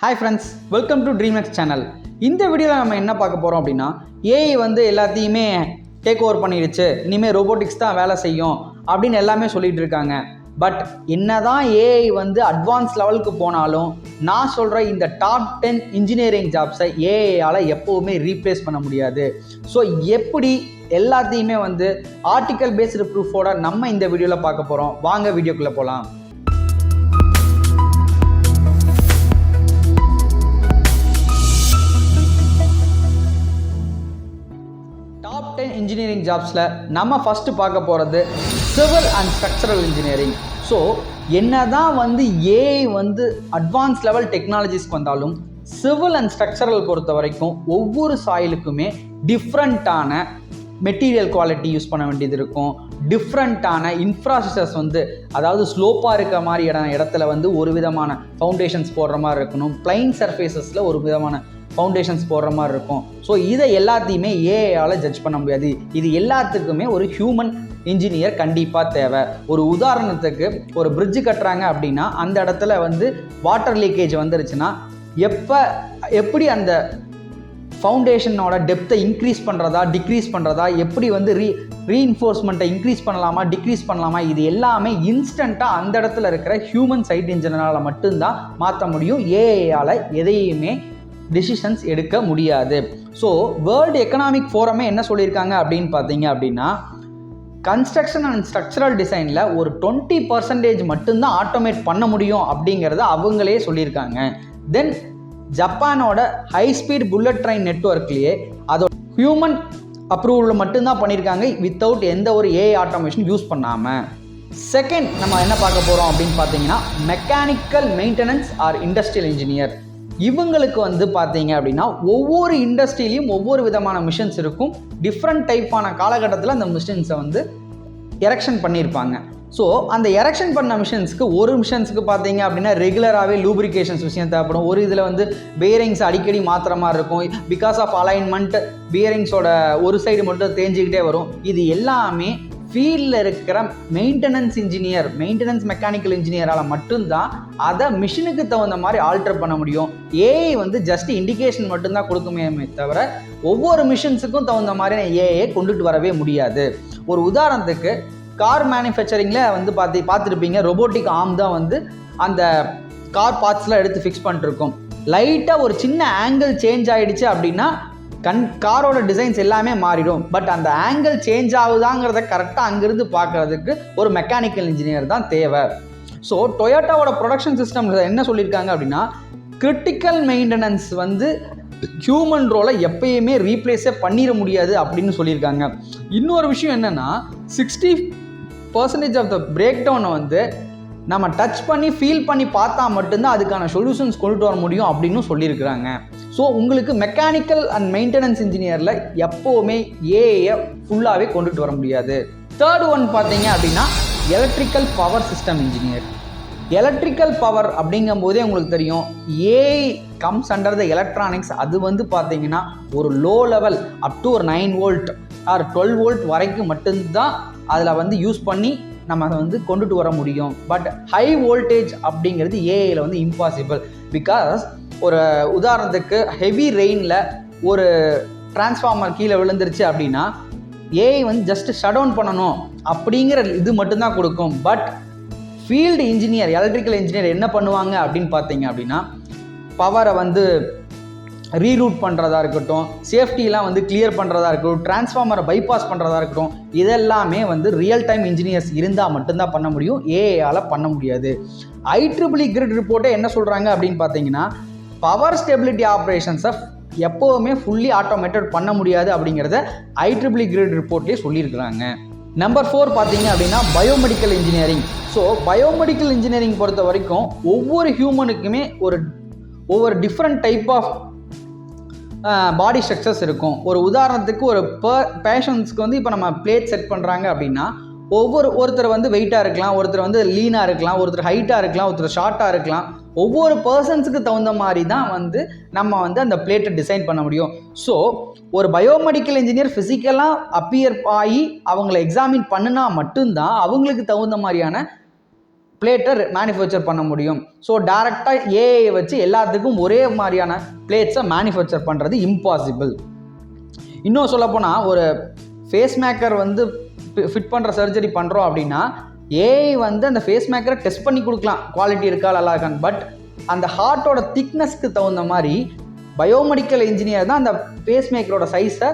Hi friends welcome to DreamX channel இந்த வீடியோவில் நம்ம என்ன பார்க்க போகிறோம் அப்படின்னா ஏஐ வந்து எல்லாத்தையுமே டேக் ஓவர் பண்ணிடுச்சு. இனிமேல் ரோபோட்டிக்ஸ் தான் வேலை செய்யும் அப்படின்னு எல்லாமே சொல்லிகிட்டு இருக்காங்க. பட் என்ன தான் ஏஐ வந்து அட்வான்ஸ் லெவலுக்கு போனாலும் நான் சொல்கிற இந்த டாப் டென் இன்ஜினியரிங் ஜாப்ஸை ஏஐயால் எப்போவுமே ரீப்ளேஸ் பண்ண முடியாது. ஸோ எப்படி எல்லாத்தையுமே வந்து ஆர்டிக்கல் பேஸ்டு ப்ரூஃபோட நம்ம இந்த வீடியோவில் பார்க்க போகிறோம் வாங்க வீடியோக்குள்ளே போகலாம் இன்ஜினியரிங் ஜாப்ஸில் நம்ம ஃபஸ்ட்டு பார்க்க போகிறது civil and structural engineering so என்ன தான் வந்து ஏஐ வந்து அட்வான்ஸ் லெவல் டெக்னாலஜிஸ்க்கு வந்தாலும் சிவில் அண்ட் ஸ்ட்ரக்சரல் பொறுத்த வரைக்கும் ஒவ்வொரு சாயிலுக்குமே டிஃப்ரெண்ட்டான மெட்டீரியல் குவாலிட்டி யூஸ் பண்ண வேண்டியது இருக்கும். டிஃப்ரெண்ட்டான இன்ஃப்ராஸ்ட்ரக்சர்ஸ் வந்து அதாவது ஸ்லோப்பாக இருக்க மாதிரி இடம் இடத்துல வந்து ஒரு விதமான ஃபவுண்டேஷன்ஸ் போடுற மாதிரி இருக்கணும். பிளைன் சர்ஃபேசஸில் ஒரு விதமான ஃபவுண்டேஷன்ஸ் போடுற மாதிரி இருக்கும். ஸோ இதை எல்லாத்தையுமே ஏஐயால் ஜட்ஜ் பண்ண முடியாது. இது எல்லாத்துக்குமே ஒரு ஹியூமன் இன்ஜினியர் கண்டிப்பாக தேவை. ஒரு உதாரணத்துக்கு ஒரு பிரிட்ஜு கட்டுறாங்க அப்படின்னா அந்த இடத்துல வந்து வாட்டர் லீக்கேஜ் வந்துருச்சுன்னா எப்போ எப்படி அந்த ஃபவுண்டேஷனோட டெப்த்தை இன்க்ரீஸ் பண்ணுறதா டிக்ரீஸ் பண்ணுறதா எப்படி வந்து ரீ ரீஇன்ஃபோர்ஸ்மெண்ட்டை இன்க்ரீஸ் பண்ணலாமா டிக்ரீஸ் பண்ணலாமா இது எல்லாமே இன்ஸ்டண்ட்டாக அந்த இடத்துல இருக்கிற ஹியூமன் சைட் இன்ஜினியரால் மட்டும்தான் மாற்ற முடியும். ஏஐயால் எதையுமே டிசிஷன்ஸ் எடுக்க முடியாது. ஸோ வேர்ல்டு எக்கனாமிக் ஃபோரமே என்ன சொல்லியிருக்காங்க அப்படின்னு பார்த்தீங்க அப்படின்னா கன்ஸ்ட்ரக்ஷன் அண்ட் ஸ்ட்ரக்சரல் டிசைனில் ஒரு டுவெண்ட்டி பர்சன்டேஜ் மட்டும்தான் ஆட்டோமேட் பண்ண முடியும் அப்படிங்கிறத அவங்களே சொல்லியிருக்காங்க. தென் ஜப்பானோட ஹை ஸ்பீட் புல்லட் ட்ரெயின் நெட்ஒர்க்லேயே அதோட ஹியூமன் அப்ரூவலில் மட்டும்தான் பண்ணியிருக்காங்க வித்தவுட் எந்த ஒரு ஏஐ ஆட்டோமேஷன் யூஸ் பண்ணாமல் செகண்ட் நம்ம என்ன பார்க்க போகிறோம் அப்படின்னு பார்த்தீங்கன்னா mechanical maintenance or industrial engineer இவங்களுக்கு வந்து பார்த்தீங்க அப்படின்னா ஒவ்வொரு இண்டஸ்ட்ரியிலையும் ஒவ்வொரு விதமான மிஷின்ஸ் இருக்கும். டிஃப்ரெண்ட் டைப்பான காலகட்டத்தில் அந்த மிஷின்ஸை வந்து எரெக்ஷன் பண்ணியிருப்பாங்க. ஸோ அந்த எரெக்ஷன் பண்ண மிஷின்ஸ்க்கு ஒரு மிஷின்ஸ்க்கு பார்த்தீங்க அப்படின்னா ரெகுலராகவே லூப்ரிகேஷன்ஸ் விஷயம் தேவைப்படும். ஒரு இதில் வந்து பேரிங்ஸ் அடிக்கடி மாற்றுற மாதிரி இருக்கும். பிகாஸ் ஆஃப் அலைன்மெண்ட் பியரிங்ஸோட ஒரு சைடு மட்டும் தேஞ்சிக்கிட்டே வரும். இது எல்லாமே ஃபீல்டில் இருக்கிற மெயின்டெனன்ஸ் இன்ஜினியர் மெயின்டெனன்ஸ் மெக்கானிக்கல் இன்ஜினியரால் மட்டும்தான் அதை மிஷினுக்கு தகுந்த மாதிரி ஆல்டர் பண்ண முடியும். ஏஐ வந்து ஜஸ்ட் இண்டிகேஷன் மட்டும்தான் கொடுக்குமே தவிர ஒவ்வொரு மிஷின்ஸுக்கும் தகுந்த மாதிரி ஏஐ கொண்டுட்டு வரவே முடியாது. ஒரு உதாரணத்துக்கு கார் மேனுஃபேக்சரிங்கில் வந்து பார்த்து பார்த்துருப்பீங்க ரொபோட்டிக் ஆர்ம் தான் வந்து அந்த கார் பார்ட்ஸ்லாம் எடுத்து ஃபிக்ஸ் பண்ணிட்டுருக்கோம் லைட்டாக ஒரு சின்ன ஆங்கிள் சேஞ்ச் ஆகிடுச்சு அப்படின்னா கண் காரோட டிசைன்ஸ் எல்லாமே மாறிடும். பட் அந்த ஆங்கிள் சேஞ்ச் ஆகுதாங்கிறத கரெக்டாக அங்கேருந்து பார்க்கறதுக்கு ஒரு மெக்கானிக்கல் இன்ஜினியர் தான் தேவை. ஸோ டொயோட்டாவோட ப்ரொடக்ஷன் சிஸ்டம் என்ன சொல்லியிருக்காங்க அப்படின்னா கிரிட்டிக்கல் மெயின்டெனன்ஸ் வந்து ஹியூமன் ரோலை எப்பயுமே ரீப்ளேஸே பண்ணிட முடியாது அப்படின்னு சொல்லியிருக்காங்க. இன்னொரு விஷயம் என்னென்னா sixty percentage of the break டவுனை வந்து நம்ம டச் பண்ணி ஃபீல் பண்ணி பார்த்தா மட்டும்தான் அதுக்கான சொல்யூஷன்ஸ் கொண்டுட்டு வர முடியும் அப்படின்னு சொல்லியிருக்கிறாங்க. ஸோ உங்களுக்கு மெக்கானிக்கல் அண்ட் மெயின்டெனன்ஸ் இன்ஜினியரில் எப்போவுமே ஏஐயை ஃபுல்லாகவே கொண்டுட்டு வர முடியாது. தேர்ட் ஒன் பார்த்தீங்க அப்படின்னா electrical power system engineer electrical power அப்படிங்கும் போதே உங்களுக்கு தெரியும் AI comes under the electronics அது வந்து பார்த்தீங்கன்னா ஒரு லோ லெவல் அப் டு ஒரு nine volt or twelve volt வரைக்கும் மட்டும்தான் அதில் வந்து யூஸ் பண்ணி நம்ம அதை வந்து கொண்டுட்டு வர முடியும். பட் ஹை வோல்டேஜ் அப்படிங்கிறது ஏஐயில் வந்து இம்பாசிபிள் பிகாஸ் ஒரு உதாரணத்துக்கு ஹெவி ரெயினில் ஒரு டிரான்ஸ்ஃபார்மர் கீழே விழுந்துருச்சு அப்படின்னா ஏஐ வந்து ஜஸ்ட் ஷட் டவுன் பண்ணணும் அப்படிங்கிற இது மட்டும்தான் கொடுக்கும். But field engineer electrical engineer என்ன பண்ணுவாங்க அப்படின்னு பார்த்தீங்க அப்படின்னா பவரை வந்து ரீரூட் பண்ணுறதா இருக்கட்டும் சேஃப்டிலாம் வந்து கிளியர் பண்ணுறதா இருக்கட்டும் டிரான்ஸ்ஃபார்மரை பைபாஸ் பண்ணுறதா இருக்கட்டும் இதெல்லாமே வந்து ரியல் டைம் இன்ஜினியர்ஸ் இருந்தால் மட்டும்தான் பண்ண முடியும் ஏஐயால் பண்ண முடியாது. ஐட்ரிபிளி கிரிட் ரிப்போர்ட்டே என்ன சொல்கிறாங்க அப்படின்னு பார்த்தீங்கன்னா பவர் ஸ்டெபிலிட்டி ஆப்ரேஷன்ஸை எப்போவுமே ஃபுல்லி ஆட்டோமேட்டட் பண்ண முடியாது அப்படிங்கிறத ஐட்ரிபிளி கிரிட் ரிப்போர்ட்லேயே e சொல்லியிருக்கிறாங்க. நம்பர் ஃபோர் பார்த்தீங்க அப்படின்னா biomedical engineering so biomedical engineering பொறுத்த வரைக்கும் ஒவ்வொரு ஹியூமனுக்குமே ஒரு ஒவ்வொரு different type of body structures இருக்கும். ஒரு உதாரணத்துக்கு ஒரு ப பேஷண்ட்ஸ்க்கு வந்து இப்போ நம்ம பிளேட் செட் பண்ணுறாங்க அப்படின்னா ஒவ்வொரு ஒருத்தர் வந்து வெயிட்டாக இருக்கலாம் ஒருத்தர் வந்து லீனாக இருக்கலாம் ஒருத்தர் ஹைட்டாக இருக்கலாம் ஒருத்தர் ஷார்ட்டாக இருக்கலாம். ஒவ்வொரு பர்சன்ஸுக்கு தகுந்த மாதிரி தான் வந்து நம்ம வந்து அந்த பிளேட்டை டிசைன் பண்ண முடியும். ஸோ ஒரு பயோமெடிக்கல் இன்ஜினியர் ஃபிசிக்கலாக அப்பியர் ஆகி அவங்கள எக்ஸாமின் பண்ணுனா மட்டும்தான் அவங்களுக்கு தகுந்த மாதிரியான பிளேட்டை மேனுஃபேக்சர் பண்ண முடியும். ஸோ டேரெக்டாக ஏஐ வச்சு எல்லாத்துக்கும் ஒரே மாதிரியான பிளேட்ஸை மேனுஃபேக்சர் பண்ணுறது இம்பாசிபிள் இன்னும் சொல்லப்போனால் ஒரு ஃபேஸ் மேக்கர் வந்து ஃபிட் பண்ணுற சர்ஜரி பண்ணுறோம் அப்படின்னா ஏஐ வந்து அந்த ஃபேஸ் மேக்கரை டெஸ்ட் பண்ணி கொடுக்கலாம். குவாலிட்டி இருக்கா நல்லா இருக்கான்னு. பட் அந்த ஹார்ட்டோட திக்னஸ்க்கு தகுந்த மாதிரி பயோமெடிக்கல் இன்ஜினியர் தான் அந்த ஃபேஸ் மேக்கரோட சைஸை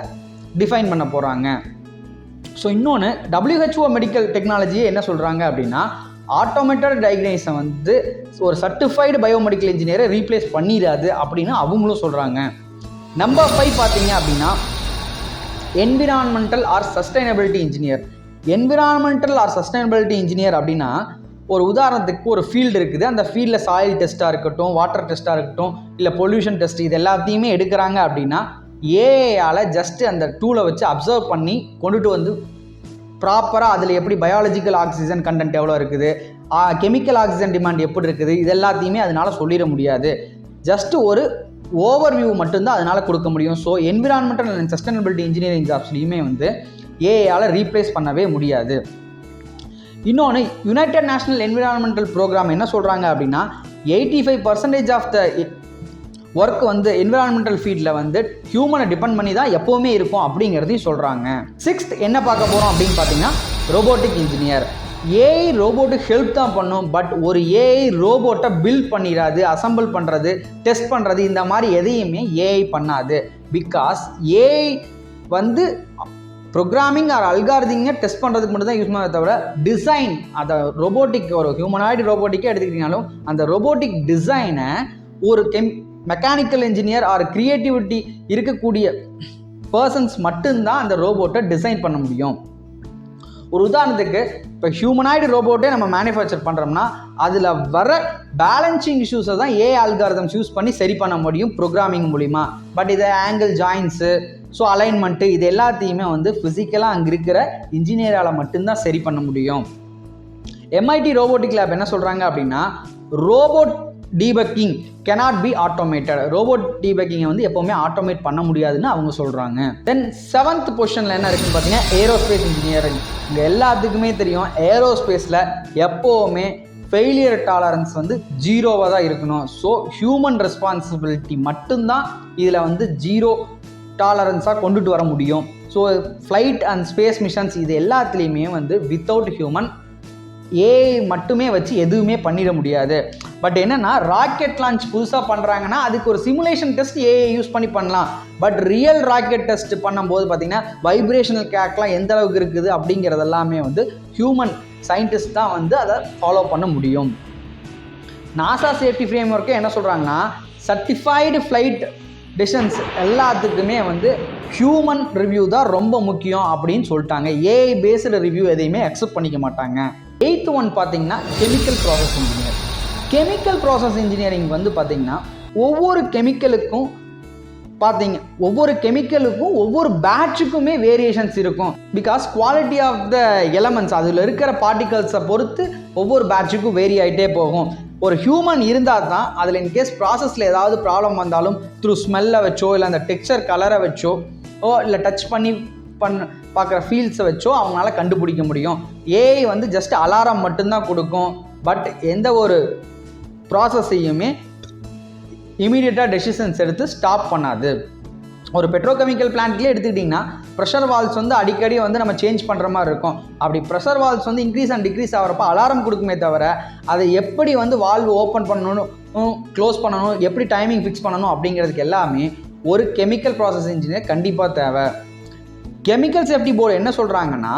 டிஃபைன் பண்ண போகிறாங்க ஸோ இன்னொன்று டபிள்யூஹெச்ஓ மெடிக்கல் டெக்னாலஜியே என்ன சொல்கிறாங்க அப்படின்னா ஆட்டோமேட்டட் டயக்னைஸை வந்து ஒரு சர்டிஃபைடு பயோமெடிக்கல் இன்ஜினியரை ரீப்ளேஸ் பண்ணிடாது அப்படின்னு அவங்களும் சொல்கிறாங்க நம்பர் ஃபைவ் பார்த்தீங்க அப்படின்னா environmental or sustainability engineer environmental or sustainability engineer அப்படின்னா ஒரு உதாரணத்துக்கு ஒரு ஃபீல்டு இருக்குது. அந்த ஃபீல்டில் சாயில் டெஸ்ட்டாக இருக்கட்டும் வாட்டர் டெஸ்ட்டாக இருக்கட்டும் இல்லை பொல்யூஷன் டெஸ்ட் இது எல்லாத்தையுமே எடுக்கிறாங்க அப்படின்னா ஏஐயால் ஜஸ்ட் அந்த டூலை வச்சு அப்சர்வ் பண்ணி கொண்டுட்டு வந்து ப்ராப்பராக அதில் எப்படி பயாலஜிக்கல் ஆக்சிஜன் கண்டென்ட் எவ்வளோ இருக்குது? கெமிக்கல் ஆக்சிஜன் டிமாண்ட் எப்படி இருக்குது? இது எல்லாத்தையுமே அதனால் சொல்லிட முடியாது. ஜஸ்ட் ஒரு ஓவர் வியூ மட்டும்தான் அதனால் கொடுக்க முடியும். So environmental and sustainability engineering ஜாப்ஸ்லையுமே வந்து ஏஐயால் ரீப்ளேஸ் பண்ணவே முடியாது. இன்னொன்று யுனைடெட் நேஷனல் என்விரான்மெண்டல் ப்ரோக்ராம் என்ன சொல்கிறாங்க அப்படின்னா eighty five percentage of the work வந்து என்விரான்மெண்டல் ஃபீல்டில் வந்து ஹியூமனை டிபெண்ட் பண்ணி தான் எப்போவுமே இருக்கும் அப்படிங்கிறதையும் சொல்கிறாங்க சிக்ஸ்த் என்ன பார்க்க போகிறோம் அப்படின்னு பார்த்தீங்கன்னா ரோபோட்டிக் இன்ஜினியர் ஏஐ ரோபோட்டுக்கு ஹெல்ப் தான் பண்ணும் பட் ஒரு ஏஐ ரோபோட்டை பில்ட் பண்ணிடாது அசம்பிள் பண்ணுறது டெஸ்ட் பண்ணுறது இந்த மாதிரி எதையுமே ஏஐ பண்ணாது. பிகாஸ் ஏஐ வந்து ப்ரோக்ராமிங் ஆர் அல்காரதிங்க டெஸ்ட் பண்ணுறதுக்கு மட்டும் தான் யூஸ் பண்ண தவிர டிசைன் அதை ரோபோட்டிக் ஒரு ஹியூமனாய்டு ரோபோட்டிக்கே எடுத்துக்கிட்டிங்கனாலும் அந்த ரோபோட்டிக் டிசைனை ஒரு கெம் மெக்கானிக்கல் இன்ஜினியர் ஆர் க்ரியேட்டிவிட்டி இருக்கக்கூடிய பர்சன்ஸ் மட்டும்தான் அந்த ரோபோட்டை டிசைன் பண்ண முடியும். ஒரு உதாரணத்துக்கு இப்போ ஹியூமனாய்டு ரோபோட்டே நம்ம மேனுஃபேக்சர் பண்ணுறோம்னா அதில் வர பேலன்சிங் இஷ்யூஸை தான் ஏ ஆல்காரதம்ஸ் யூஸ் பண்ணி சரி பண்ண முடியும் ப்ரோக்ராமிங் மூலிமா பட் இதை ஆங்கிள் ஜாயின்ஸு ஸோ அலைன்மெண்ட்டு இது எல்லாத்தையுமே வந்து ஃபிசிக்கலாக அங்கே இருக்கிற இன்ஜினியரால் மட்டும்தான் சரி பண்ண முடியும். எம்ஐடி ரோபோட்டிக் லேப் என்ன சொல்கிறாங்க அப்படின்னா robot debugging cannot be automated robot டீபக்கிங்கை வந்து எப்போவுமே ஆட்டோமேட் பண்ண முடியாதுன்னு அவங்க சொல்கிறாங்க தென் செவன்த் பொசிஷனில் என்ன இருக்குன்னு பார்த்தீங்கன்னா ஏரோஸ்பேஸ் இன்ஜினியரிங் இங்கே எல்லாத்துக்குமே தெரியும் ஏரோஸ்பேஸில் எப்போவுமே ஃபெயிலியர் டாலரன்ஸ் வந்து ஜீரோவாக தான் இருக்கணும். ஸோ ஹியூமன் ரெஸ்பான்சிபிலிட்டி மட்டும்தான் இதில் வந்து ஜீரோ டாலரன்ஸாக கொண்டுட்டு வர முடியும். So flight and space missions இது எல்லாத்துலேயுமே வந்து வித்தவுட் ஹியூமன் ஏஐ மட்டுமே வச்சு எதுவுமே பண்ணிட முடியாது. பட் என்னென்னா ராக்கெட் லான்ச் புதுசாக பண்ணுறாங்கன்னா அதுக்கு ஒரு சிமுலேஷன் டெஸ்ட் ஏஐ யூஸ் பண்ணி பண்ணலாம். பட் ரியல் ராக்கெட் டெஸ்ட் பண்ணும்போது பார்த்தீங்கன்னா வைப்ரேஷனல் கேக்லாம் எந்த அளவுக்கு இருக்குது அப்படிங்கிறது எல்லாமே வந்து ஹியூமன் சயின்டிஸ்ட் தான் வந்து அதை ஃபாலோ பண்ண முடியும். நாசா சேஃப்டி ஃப்ரேம் ஒர்க்கே என்ன சொல்கிறாங்கன்னா சர்டிஃபைடு ஃப்ளைட் டிஸ்டன்ஸ் எல்லாத்துக்குமே வந்து ஹியூமன் ரிவ்யூ தான் ரொம்ப முக்கியம் அப்படின்னு சொல்லிட்டாங்க. ஏஐ பேஸ்டு ரிவ்யூ எதையுமே அக்செப்ட் பண்ணிக்க மாட்டாங்க. எயித்து ஒன் பார்த்தீங்கன்னா chemical process engineer chemical process engineering வந்து பார்த்தீங்கன்னா ஒவ்வொரு கெமிக்கலுக்கும் பார்த்தீங்க ஒவ்வொரு கெமிக்கலுக்கும் ஒவ்வொரு பேட்சுக்குமே வேரியேஷன்ஸ் இருக்கும். Because quality of the elements அதில் இருக்கிற பார்ட்டிகல்ஸை பொறுத்து ஒவ்வொரு பேட்சுக்கும் வேரி ஆகிட்டே போகும். ஒரு ஹியூமன் இருந்தால் தான் அதில் இன்கேஸ் ப்ராசஸில் ஏதாவது ப்ராப்ளம் வந்தாலும் த்ரூ ஸ்மெல்லை வச்சோ இல்லை அந்த டெக்ஸ்சர் கலரை வச்சோ ஓ இல்லை டச் பண்ணி பண்ண பார்க்குற ஃபீல்ஸை வச்சோ அவங்களால கண்டுபிடிக்க முடியும். ஏஐ வந்து ஜஸ்ட் அலாரம் மட்டும்தான் கொடுக்கும். பட் எந்த ஒரு ப்ராசஸையுமே இமீடியட்டாக டெசிஷன்ஸ் எடுத்து ஸ்டாப் பண்ணாது. ஒரு பெட்ரோகெமிக்கல் பிளான்ட்லேயே எடுத்துக்கிட்டிங்கன்னா ப்ரெஷர் வால்ஸ் வந்து அடிக்கடி வந்து நம்ம சேஞ்ச் பண்ணுற மாதிரி இருக்கும். அப்படி ப்ரெஷர் வால்ஸ் வந்து இன்க்ரீஸ் அண்ட் டிக்ரீஸ் ஆகிறப்ப அலாரம் கொடுக்குமே தவிர அதை எப்படி வந்து வால்வ் ஓப்பன் பண்ணணும் க்ளோஸ் பண்ணணும் எப்படி டைமிங் ஃபிக்ஸ் பண்ணணும் அப்படிங்கிறதுக்கு எல்லாமே ஒரு கெமிக்கல் ப்ராசஸ் இன்ஜினியர் கண்டிப்பாக தேவை. கெமிக்கல் சேஃப்டி போர்டு என்ன சொல்கிறாங்கன்னா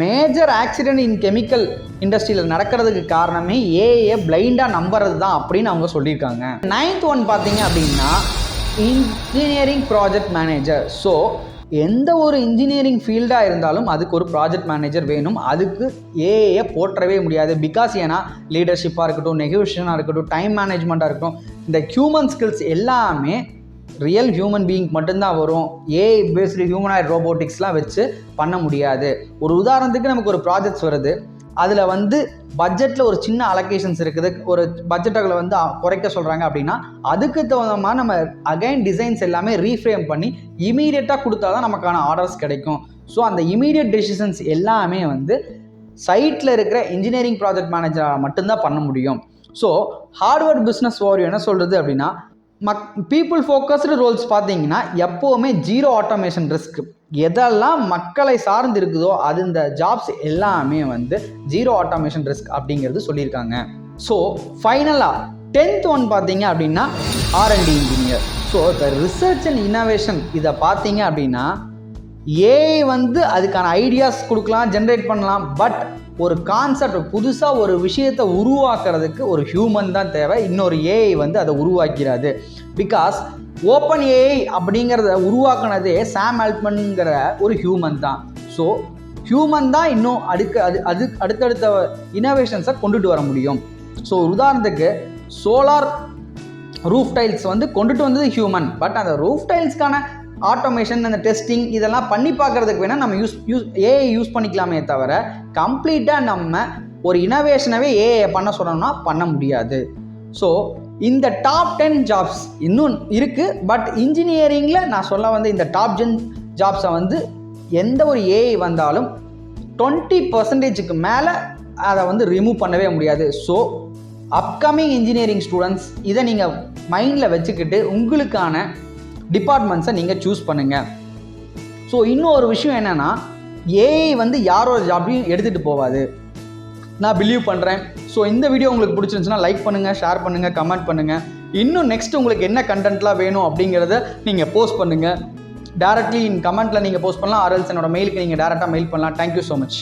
மேஜர் ஆக்சிடென்ட் இன் கெமிக்கல் இண்டஸ்ட்ரியில் நடக்கிறதுக்கு காரணமே ஏஏ பிளைண்டாக நம்புறது தான் அப்படின்னு அவங்க சொல்லியிருக்காங்க. நைன்த் ஒன் பார்த்தீங்க அப்படின்னா இன்ஜினியரிங் ப்ராஜெக்ட் மேனேஜர் ஸோ எந்த ஒரு இன்ஜினியரிங் ஃபீல்டாக இருந்தாலும் அதுக்கு ஒரு ப்ராஜெக்ட் மேனேஜர் வேணும். அதுக்கு ஏஏ போற்றவே முடியாது. பிகாஸ் ஏன்னா லீடர்ஷிப்பாக இருக்கட்டும் நெகோஷியனாக இருக்கட்டும் டைம் மேனேஜ்மெண்ட்டாக இருக்கட்டும் இந்த ஹியூமன் ஸ்கில்ஸ் எல்லாமே ரியல் ஹியூமன் பீயிங் மட்டும்தான் வரும். ஏஐ பேஸ்டு ஹியூமனாய்ட் ரோபோட்டிக்ஸ்லாம் வச்சு பண்ண முடியாது. ஒரு உதாரணத்துக்கு நமக்கு ஒரு ப்ராஜெக்ட்ஸ் வருது. அதில் வந்து பட்ஜெட்டில் ஒரு சின்ன அலோகேஷன்ஸ் இருக்குது. ஒரு பட்ஜெட்டுகளை வந்து குறைக்க சொல்கிறாங்க அப்படின்னா அதுக்கு தகுந்தமாக நம்ம அகைன் டிசைன்ஸ் எல்லாமே ரீஃப்ரேம் பண்ணி இமீடியட்டாக கொடுத்தா தான் நமக்கான ஆர்டர்ஸ் கிடைக்கும். ஸோ அந்த இமீடியட் டெசிஷன்ஸ் எல்லாமே வந்து சைட்டில் இருக்கிற இன்ஜினியரிங் ப்ராஜெக்ட் மேனேஜரால் மட்டும்தான் பண்ண முடியும். ஸோ ஹார்ட்வேர் பிஸ்னஸ் ஓவர் என்ன சொல்கிறது அப்படின்னா மக் பீப்புள் ஃபோக்கஸ்டு ரோல்ஸ் பார்த்தீங்கன்னா எப்போவுமே ஜீரோ ஆட்டோமேஷன் ரிஸ்க் எதெல்லாம் மக்களை சார்ந்து இருக்குதோ அது இந்த ஜாப்ஸ் எல்லாமே வந்து ஜீரோ ஆட்டோமேஷன் ரிஸ்க் அப்படிங்கிறது சொல்லியிருக்காங்க. ஸோ ஃபைனலாக டென்த் ஒன் பார்த்தீங்க அப்படின்னா R and D engineer so இந்த ரிசர்ச் அண்ட் இன்னோவேஷன் இதை பார்த்தீங்க அப்படின்னா ஏஐ வந்து அதுக்கான ஐடியாஸ் கொடுக்கலாம் ஜென்ரேட் பண்ணலாம் பட் ஒரு கான்செப்ட் புதுசாக ஒரு விஷயத்தை உருவாக்குறதுக்கு ஒரு ஹியூமன் தான் தேவை. இன்னொரு ஏஐ வந்து அதை உருவாக்கிறாது. பிகாஸ் ஓப்பன் ஏஐ அப்படிங்கிறத உருவாக்குனதே சாம் ஆல்ட்மன்ங்கிற ஒரு ஹியூமன் தான். ஸோ ஹியூமன் தான் இன்னும் அடுக்க அது அது அடுத்தடுத்த இனோவேஷன்ஸை கொண்டுட்டு வர முடியும். ஸோ உதாரணத்துக்கு சோலார் ரூஃப் டைல்ஸ் வந்து கொண்டுட்டு வந்தது ஹியூமன் பட் அந்த ரூஃப் டைல்ஸ்க்கான ஆட்டோமேஷன் அந்த டெஸ்டிங் இதெல்லாம் பண்ணி பார்க்கறதுக்கு வேணால் நம்ம யூஸ் யூஸ் ஏஐ யூஸ் பண்ணிக்கலாமே தவிர கம்ப்ளீட்டாக நம்ம ஒரு இனோவேஷனவே ஏஐ பண்ண சொன்னோம்னா பண்ண முடியாது. ஸோ இந்த டாப் டென் ஜாப்ஸ் இன்னும் இருக்குது பட் இன்ஜினியரிங்கில் நான் சொல்ல வந்து இந்த டாப் டென் ஜாப்ஸை வந்து எந்த ஒரு ஏஐ வந்தாலும் டுவெண்ட்டி பர்சன்டேஜுக்கு மேலே அதை வந்து ரிமூவ் பண்ணவே முடியாது. ஸோ அப்கமிங் இன்ஜினியரிங் ஸ்டூடெண்ட்ஸ் இதை நீங்கள் மைண்டில் வச்சுக்கிட்டு உங்களுக்கான டிபார்ட்மெண்ட்ஸை நீங்கள் சூஸ் பண்ணுங்கள் ஸோ இன்னும் ஒரு விஷயம் என்னென்னா ஏஐ வந்து யாரோட ஜாப்லையும் எடுத்துகிட்டு போகாது. நான் பிலீவ் பண்ணுறேன் ஸோ இந்த வீடியோ உங்களுக்கு பிடிச்சிருந்துச்சுன்னா லைக் பண்ணுங்கள் ஷேர் பண்ணுங்கள் கமெண்ட் பண்ணுங்கள் இன்னும் நெக்ஸ்ட் உங்களுக்கு என்ன கண்டென்ட்லாம் வேணும் அப்படிங்கிறத நீங்கள் போஸ்ட் பண்ணுங்கள் டேரக்ட்லி இன் கமெண்ட்டில் நீங்கள் போஸ்ட் பண்ணலாம். ஆர்எல்ஸ் என்னோட மெயிலுக்கு நீங்கள் டேரெக்டாக மெயில் பண்ணலாம். Thank you so much